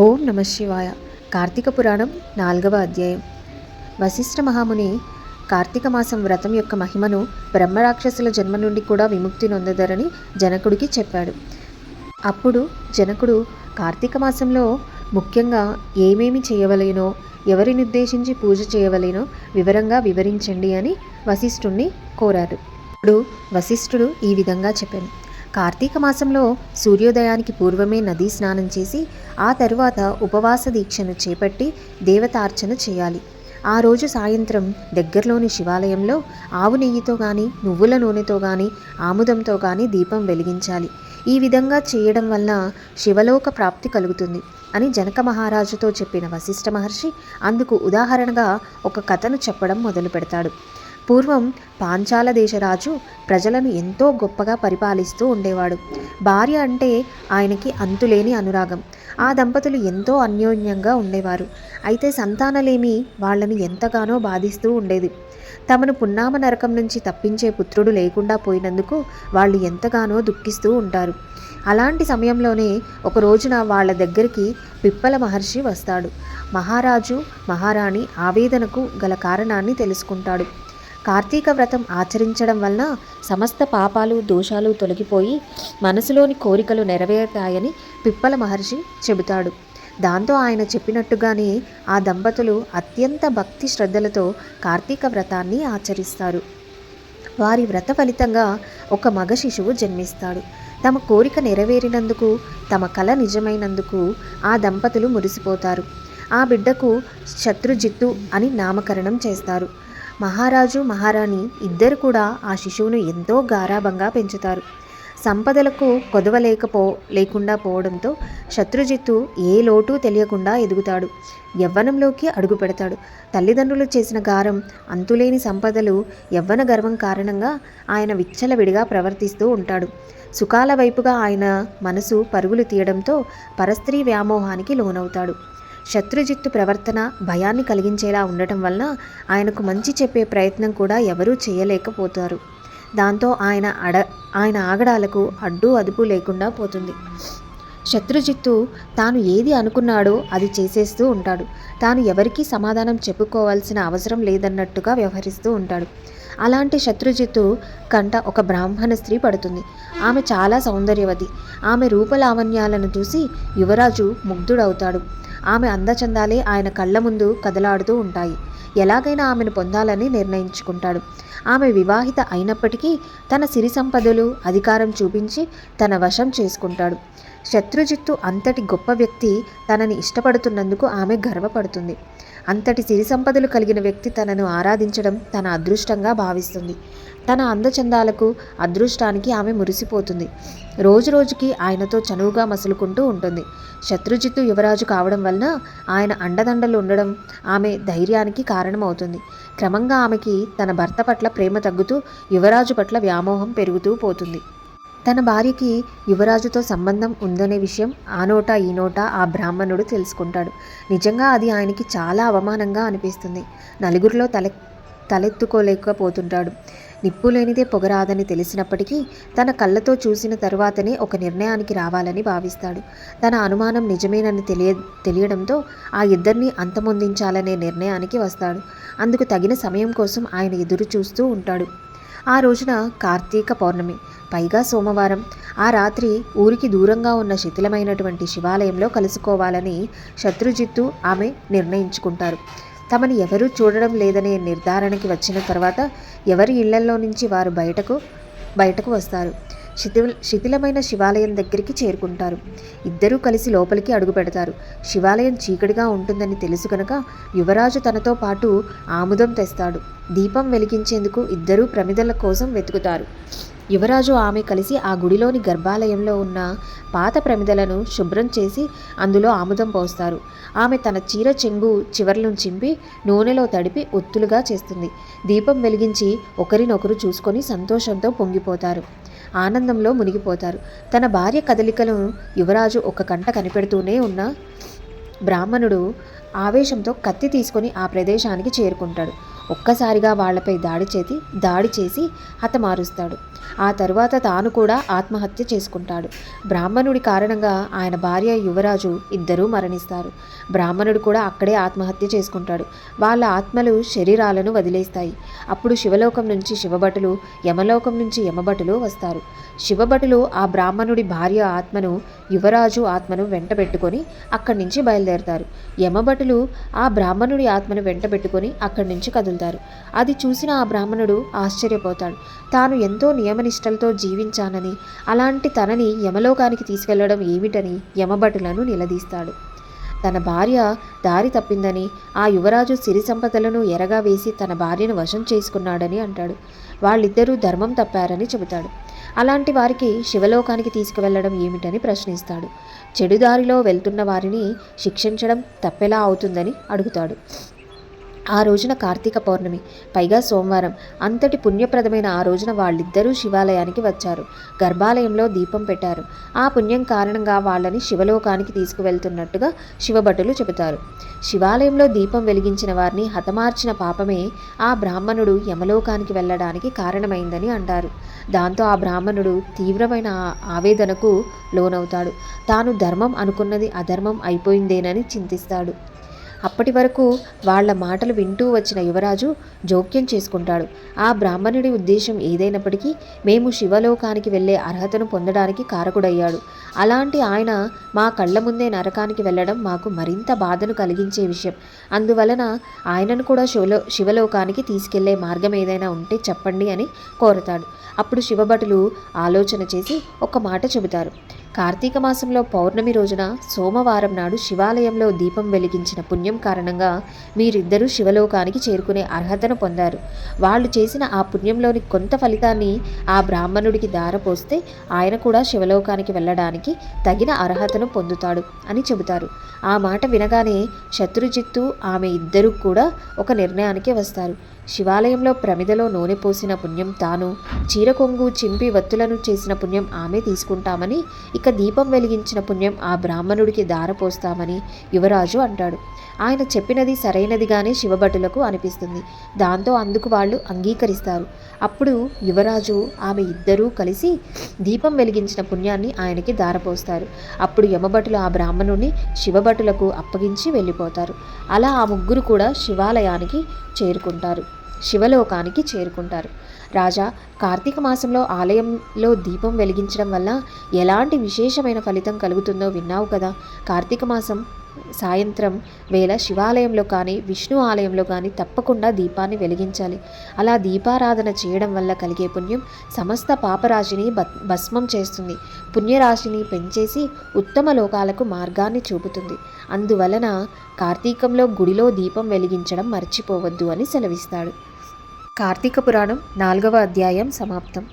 ఓం నమ శివాయ. కార్తీక పురాణం నాలుగవ అధ్యాయం. వశిష్ఠ మహాముని కార్తీక మాసం వ్రతం యొక్క మహిమను బ్రహ్మరాక్షసుల జన్మ నుండి కూడా విముక్తి నొందదరని జనకుడికి చెప్పాడు. అప్పుడు జనకుడు కార్తీక మాసంలో ముఖ్యంగా ఏమేమి చేయవలేనో ఎవరిని ఉద్దేశించి పూజ చేయవలేనో వివరంగా వివరించండి అని వశిష్ఠుణ్ణి కోరారు ఇప్పుడు వశిష్ఠుడు ఈ విధంగా చెప్పాను కార్తీక మాసంలో సూర్యోదయానికి పూర్వమే నదీ స్నానం చేసి ఆ తరువాత ఉపవాస దీక్షను చేపట్టి దేవతార్చన చేయాలి. ఆ రోజు సాయంత్రం దగ్గరలోని శివాలయంలో ఆవు నెయ్యితో కానీ నువ్వుల నూనెతో కానీ ఆముదంతో కానీ దీపం వెలిగించాలి. ఈ విధంగా చేయడం వల్ల శివలోక ప్రాప్తి కలుగుతుంది అని జనక మహారాజుతో చెప్పిన వశిష్ఠ మహర్షి అందుకు ఉదాహరణగా ఒక కథను చెప్పడం మొదలు పెడతాడు పూర్వం పాంచాల దేశరాజు ప్రజలను ఎంతో గొప్పగా పరిపాలిస్తూ ఉండేవాడు. భార్య అంటే ఆయనకి అంతులేని అనురాగం. ఆ దంపతులు ఎంతో అన్యోన్యంగా ఉండేవారు. అయితే సంతానలేమి వాళ్ళని ఎంతగానో బాధిస్తూ ఉండేది. తమను పున్నామ నరకం నుంచి తప్పించే పుత్రుడు లేకుండా పోయినందుకు వాళ్ళు ఎంతగానో దుఃఖిస్తూ ఉంటారు. అలాంటి సమయంలోనే ఒక రోజున వాళ్ళ దగ్గరికి పిప్పల మహర్షి వస్తాడు. మహారాజు మహారాణి ఆవేదనకు గల కారణాన్ని తెలుసుకుంటాడు. కార్తీక వ్రతం ఆచరించడం వలన సమస్త పాపాలు దోషాలు తొలగిపోయి మనసులోని కోరికలు నెరవేరుతాయని పిప్పల మహర్షి చెబుతాడు. దాంతో ఆయన చెప్పినట్టుగానే ఆ దంపతులు అత్యంత భక్తి శ్రద్ధలతో కార్తీక వ్రతాన్ని ఆచరిస్తారు. వారి వ్రత ఫలితంగా ఒక మగ శిశువు జన్మిస్తాడు. తమ కోరిక నెరవేరినందుకు తమ కల నిజమైనందుకు ఆ దంపతులు మురిసిపోతారు. ఆ బిడ్డకు శత్రుజిత్తు అని నామకరణం చేస్తారు. మహారాజు మహారాణి ఇద్దరు కూడా ఆ శిశువును ఎంతో గారాభంగా పెంచుతారు. సంపదలకు కొదవలేకపో లేకుండా పోవడంతో శత్రుజిత్తు ఏ లోటు తెలియకుండా ఎదుగుతాడు. యవ్వనంలోకి అడుగు పెడతాడు. తల్లిదండ్రులు చేసిన గారం అంతులేని సంపదలు యవ్వన గర్వం కారణంగా ఆయన విచ్చలవిడిగా ప్రవర్తిస్తూ ఉంటాడు. సుఖాల వైపుగా ఆయన మనసు పరుగులు తీయడంతో పరస్త్రీ వ్యామోహానికి లోనవుతాడు. శత్రుజిత్తు ప్రవర్తన భయాన్ని కలిగించేలా ఉండటం వలన ఆయనకు మంచి చెప్పే ప్రయత్నం కూడా ఎవరూ చేయలేకపోతారు. దాంతో ఆయన అడ ఆయన ఆగడాలకు అడ్డు అదుపు లేకుండా పోతుంది. శత్రుజిత్తు తాను ఏది అనుకున్నాడో అది చేసేస్తూ ఉంటాడు. తాను ఎవరికీ సమాధానం చెప్పుకోవాల్సిన అవసరం లేదన్నట్టుగా వ్యవహరిస్తూ ఉంటాడు. అలాంటి శత్రుజిత్తు కంట ఒక బ్రాహ్మణ స్త్రీ పడుతుంది. ఆమె చాలా సౌందర్యవతి. ఆమె రూపలావణ్యాలను చూసి యువరాజు ముగ్ధుడవుతాడు. ఆమె అందచందాలే ఆయన కళ్ళ ముందు కదలాడుతూ ఉంటాయి. ఎలాగైనా ఆమెను పొందాలని నిర్ణయించుకుంటాడు. ఆమె వివాహిత అయినప్పటికీ తన సిరి సంపదలు అధికారం చూపించి తన వశం చేసుకుంటాడు. శత్రుజిత్తు అంతటి గొప్ప వ్యక్తి తనని ఇష్టపడుతున్నందుకు ఆమె గర్వపడుతుంది. అంతటి సిరి సంపదలు కలిగిన వ్యక్తి తనను ఆరాధించడం తన అదృష్టంగా భావిస్తుంది. తన అందచందాలకు అదృష్టానికి ఆమె మురిసిపోతుంది. రోజు రోజుకి ఆయనతో చనువుగా మసులుకుంటూ ఉంటుంది. శత్రుజిత్తు యువరాజు కావడం వలన ఆయన అండదండలు ఉండడం ఆమె ధైర్యానికి కారణమవుతుంది. క్రమంగా ఆమెకి తన భర్త పట్ల ప్రేమ తగ్గుతూ యువరాజు పట్ల వ్యామోహం పెరుగుతూ పోతుంది. తన భార్యకి యువరాజుతో సంబంధం ఉందనే విషయం ఆ నోట ఈ నోట ఆ బ్రాహ్మణుడు తెలుసుకుంటాడు. నిజంగా అది ఆయనకి చాలా అవమానంగా అనిపిస్తుంది. నలుగురిలో తల తలెత్తుకోలేకపోతుంటాడు. నిప్పు లేనిదే పొగరాదని తెలిసినప్పటికీ తన కళ్ళతో చూసిన తరువాతనే ఒక నిర్ణయానికి రావాలని భావిస్తాడు. తన అనుమానం నిజమేనని తెలియ తెలియడంతో ఆ ఇద్దరిని అంతమొందించాలనే నిర్ణయానికి వస్తాడు. అందుకు తగిన సమయం కోసం ఆయన ఎదురు చూస్తూ ఉంటాడు. ఆ రోజున కార్తీక పౌర్ణమి పైగా సోమవారం. ఆ రాత్రి ఊరికి దూరంగా ఉన్న శిథిలమైనటువంటి శివాలయంలో కలుసుకోవాలని శత్రుజిత్తు ఆమె నిర్ణయించుకుంటారు. తమని ఎవరూ చూడడం లేదనే నిర్ధారణకి వచ్చిన తర్వాత ఎవరి ఇళ్ళలో నుంచి వారు బయటకు బయటకు వస్తారు. శిథిల శిథిలమైన శివాలయం దగ్గరికి చేరుకుంటారు. ఇద్దరూ కలిసి లోపలికి అడుగు పెడతారు. శివాలయం చీకటిగా ఉంటుందని తెలుసు కనుక యువరాజు తనతో పాటు ఆముదం తెస్తాడు. దీపం వెలిగించేందుకు ఇద్దరూ ప్రమిదల కోసం వెతుకుతారు. యువరాజు ఆమె కలిసి ఆ గుడిలోని గర్భాలయంలో ఉన్న పాత ప్రమిదలను శుభ్రం చేసి అందులో ఆముదం పోస్తారు. ఆమె తన చీర చెంగు చివర్లను చింపి నూనెలో తడిపి ఒత్తులుగా చేస్తుంది. దీపం వెలిగించి ఒకరినొకరు చూసుకొని సంతోషంతో పొంగిపోతారు. ఆనందంలో మునిగిపోతారు. తన భార్య కదలికలను యువరాజు ఒక కంట కనిపెడుతూనే ఉన్న బ్రాహ్మణుడు ఆవేశంతో కత్తి తీసుకొని ఆ ప్రదేశానికి చేరుకుంటాడు. ఒక్కసారిగా వాళ్ళపై దాడి చేసి దాడి చేసి హతమారుస్తాడు. ఆ తరువాత తాను కూడా ఆత్మహత్య చేసుకుంటాడు. బ్రాహ్మణుడి కారణంగా ఆయన భార్య యువరాజు ఇద్దరూ మరణిస్తారు. బ్రాహ్మణుడు కూడా అక్కడే ఆత్మహత్య చేసుకుంటాడు. వాళ్ళ ఆత్మలు శరీరాలను వదిలేస్తాయి. అప్పుడు శివలోకం నుంచి శివభటులు యమలోకం నుంచి యమభటులు వస్తారు. శివభటులు ఆ బ్రాహ్మణుడి భార్య ఆత్మను యువరాజు ఆత్మను వెంట పెట్టుకొని అక్కడి నుంచి బయలుదేరతారు. యమభటులు ఆ బ్రాహ్మణుడి ఆత్మను వెంట పెట్టుకొని అక్కడి నుంచి కదులుతారు. అది చూసిన ఆ బ్రాహ్మణుడు ఆశ్చర్యపోతాడు. తాను ఎంతో నియమ నియమనిష్టలతో జీవించానని అలాంటి తనని యమలోకానికి తీసుకెళ్ళడం ఏమిటని యమభటులను నిలదీస్తాడు. తన భార్య దారి తప్పిందని ఆ యువరాజు సిరి సంపదలను ఎరగా వేసి తన భార్యను వశం చేసుకున్నాడని అంటాడు. వాళ్ళిద్దరూ ధర్మం తప్పారని చెబుతాడు. అలాంటి వారికి శివలోకానికి తీసుకువెళ్ళడం ఏమిటని ప్రశ్నిస్తాడు. చెడుదారిలో వెళ్తున్న వారిని శిక్షించడం తప్పెలా అవుతుందని అడుగుతాడు. ఆ రోజున కార్తీక పౌర్ణమి పైగా సోమవారం. అంతటి పుణ్యప్రదమైన ఆ రోజున వాళ్ళిద్దరూ శివాలయానికి వచ్చారు. గర్భాలయంలో దీపం పెట్టారు. ఆ పుణ్యం కారణంగా వాళ్ళని శివలోకానికి తీసుకువెళ్తున్నట్టుగా శివభటులు చెబుతారు. శివాలయంలో దీపం వెలిగించిన వారిని హతమార్చిన పాపమే ఆ బ్రాహ్మణుడు యమలోకానికి వెళ్ళడానికి కారణమైందని అంటారు. దాంతో ఆ బ్రాహ్మణుడు తీవ్రమైన ఆవేదనకు లోనవుతాడు. తాను ధర్మం అనుకున్నది అధర్మం అయిపోయిందేనని చింతిస్తాడు. అప్పటి వరకు వాళ్ళ మాటలు వింటూ వచ్చిన యువరాజు జోక్యం చేసుకుంటాడు. ఆ బ్రాహ్మణుడి ఉద్దేశం ఏదైనప్పటికీ మేము శివలోకానికి వెళ్ళే అర్హతను పొందడానికి కారకుడయ్యాడు. అలాంటి ఆయన మా కళ్ళ ముందే నరకానికి వెళ్ళడం మాకు మరింత బాధను కలిగించే విషయం. అందువలన ఆయనను కూడా శివలో శివలోకానికి తీసుకెళ్ళే మార్గం ఏదైనా ఉంటే చెప్పండి అని కోరతాడు. అప్పుడు శివభటులు ఆలోచన చేసి ఒక మాట చెబుతారు. కార్తీక మాసంలో పౌర్ణమి రోజున సోమవారం నాడు శివాలయంలో దీపం వెలిగించిన పుణ్యం కారణంగా మీరిద్దరూ శివలోకానికి చేరుకునే అర్హతను పొందారు. వాళ్ళు చేసిన ఆ పుణ్యంలోని కొంత ఫలితాన్ని ఆ బ్రాహ్మణుడికి దారపోస్తే ఆయన కూడా శివలోకానికి వెళ్ళడానికి తగిన అర్హతను పొందుతాడు అని చెబుతారు. ఆ మాట వినగానే శత్రుజిత్తు ఆమె ఇద్దరూ కూడా ఒక నిర్ణయానికి వస్తారు. శివాలయంలో ప్రమిదలో నూనె పోసిన పుణ్యం తాను చీర కొంగు చింపి వత్తులను చేసిన పుణ్యం ఆమె తీసుకుంటామని ఇక దీపం వెలిగించిన పుణ్యం ఆ బ్రాహ్మణుడికి దారపోస్తామని యువరాజు అంటాడు. ఆయన చెప్పినది సరైనదిగానే శివభటులకు అనిపిస్తుంది. దాంతో అందుకు వాళ్ళు అంగీకరిస్తారు. అప్పుడు యువరాజు ఆమె ఇద్దరూ కలిసి దీపం వెలిగించిన పుణ్యాన్ని ఆయనకి దారపోస్తారు అప్పుడు యమభటులు ఆ బ్రాహ్మణుని శివభటులకు అప్పగించి వెళ్ళిపోతారు. అలా ఆ ముగ్గురు కూడా శివాలయానికి చేరుకుంటారు. శివలోకానికి చేరుకుంటారు. రాజా కార్తీక మాసంలో ఆలయంలో దీపం వెలిగించడం వల్ల ఎలాంటి విశేషమైన ఫలితం కలుగుతుందో విన్నావు కదా. కార్తీక మాసం సాయంత్రం వేళ శివాలయంలో కానీ విష్ణు ఆలయంలో కానీ తప్పకుండా దీపాన్ని వెలిగించాలి. అలా దీపారాధన చేయడం వల్ల కలిగే పుణ్యం సమస్త పాపరాశిని భస్మం చేస్తుంది. పుణ్యరాశిని పెంచేసి ఉత్తమ లోకాలకు మార్గాన్ని చూపుతుంది. అందువలన కార్తీకంలో గుడిలో దీపం వెలిగించడం మర్చిపోవద్దు అని సెలవిస్తాడు. కార్తీక పురాణం నాలుగవ అధ్యాయం సమాప్తం.